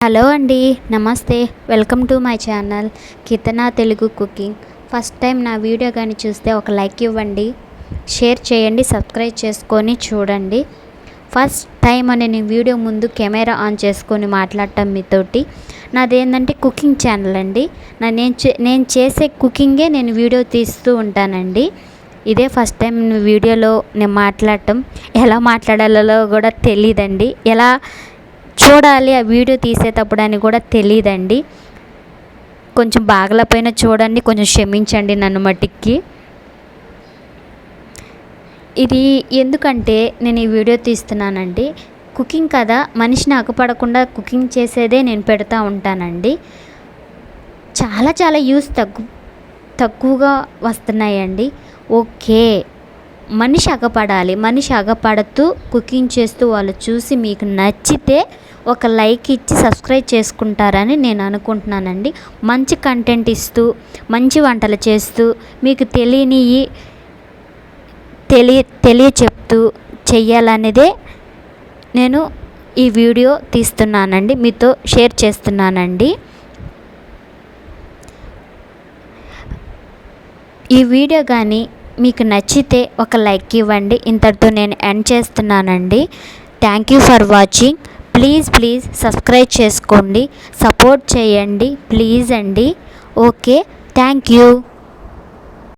Hello అండి నమస్తే. Welcome to my channel కితనా తెలుగు కుకింగ్. ఫస్ట్ టైం నా వీడియో కానీ చూస్తే ఒక లైక్ ఇవ్వండి షేర్ చేయండి సబ్స్క్రైబ్ చేసుకొని చూడండి. ఫస్ట్ టైం అని నేను వీడియో ముందు కెమెరా ఆన్ చేసుకొని మాట్లాడటం మీతోటి. నాదేంటంటే కుకింగ్ ఛానల్ అండి. నా నేను చే నేను చేసే కుకింగే నేను వీడియో తీస్తూ ఉంటానండి. ఇదే ఫస్ట్ టైం వీడియోలో నేను మాట్లాడటం. ఎలా మాట్లాడాలో కూడా తెలియదండి ఎలా చూడాలి ఆ వీడియో తీసేటప్పుడు అని కూడా తెలియదండి కొంచెం బాగలపైన చూడండి కొంచెం క్షమించండి నన్ను మట్టికి ఇది ఎందుకంటే నేను ఈ వీడియో తీస్తున్నానండి. కుకింగ్ కదా మనిషిని అగపడకుండా కుకింగ్ చేసేదే నేను పెడతా ఉంటానండి. చాలా చాలా యూస్ తగ్గు తక్కువగా వస్తున్నాయండి. ఓకే. మనిషి అగపడాలి మనిషి అగపడుతూ కుకింగ్ చేస్తూ వాళ్ళు చూసి మీకు నచ్చితే ఒక లైక్ ఇచ్చి సబ్స్క్రైబ్ చేసుకుంటారని నేను అనుకుంటున్నానండి. మంచి కంటెంట్ ఇస్తూ మంచి వంటలు చేస్తూ మీకు తెలియనివి తెలియ తెలియ చెప్తూ చెయ్యాలనేదే నేను ఈ వీడియో తీస్తున్నానండి. మీతో షేర్ చేస్తున్నానండి. ఈ వీడియో కానీ మీకు నచ్చితే ఒక లైక్ ఇవ్వండి. ఇంతటితో నేను ఎండ్ చేస్తున్నానండి. Thank you for watching please please subscribe చేసుకోండి. సపోర్ట్ చేయండి. ప్లీజ్ అండి. Okay thank you